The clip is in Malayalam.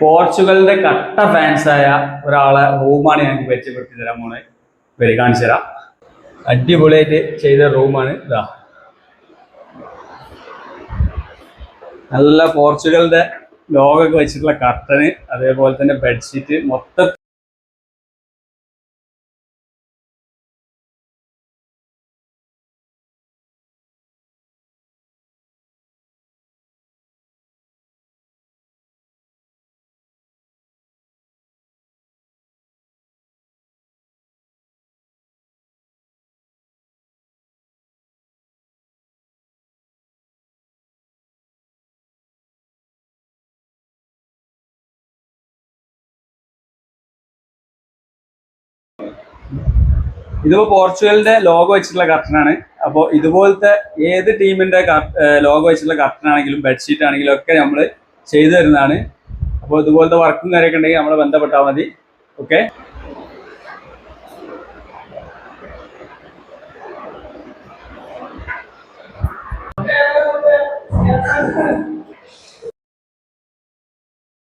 പോർച്ചുഗലിന്റെ കട്ട ഫാൻസായ ഒരാളെ റൂമാണ് ഞാൻ പരിചയപ്പെടുത്തി തരാൻ പോണേ വരി കാണിച്ചു തരാം. അടിപൊളിയായിട്ട് ചെയ്ത റൂമാണ് ഇതാ. നല്ല പോർച്ചുഗലിന്റെ ലോഗൊക്കെ വെച്ചിട്ടുള്ള കർട്ടന് അതേപോലെ തന്നെ ബെഡ്ഷീറ്റ് മൊത്തം ഇതിപ്പോ പോർച്ചുഗലിന്റെ ലോഗോ വെച്ചിട്ടുള്ള കർട്ടനാണ് അപ്പോൾ ഇതുപോലത്തെ ഏത് ടീമിന്റെ ലോഗോ വെച്ചിട്ടുള്ള കർട്ടൻ ആണെങ്കിലും ബെഡ്ഷീറ്റ് ആണെങ്കിലും ഒക്കെ നമ്മൾ ചെയ്തു തരുന്നതാണ്. അപ്പോൾ ഇതുപോലത്തെ വർക്കും കാര്യമൊക്കെ ഉണ്ടെങ്കിൽ നമ്മളെ ബന്ധപ്പെട്ടാൽ മതി. ഓക്കെ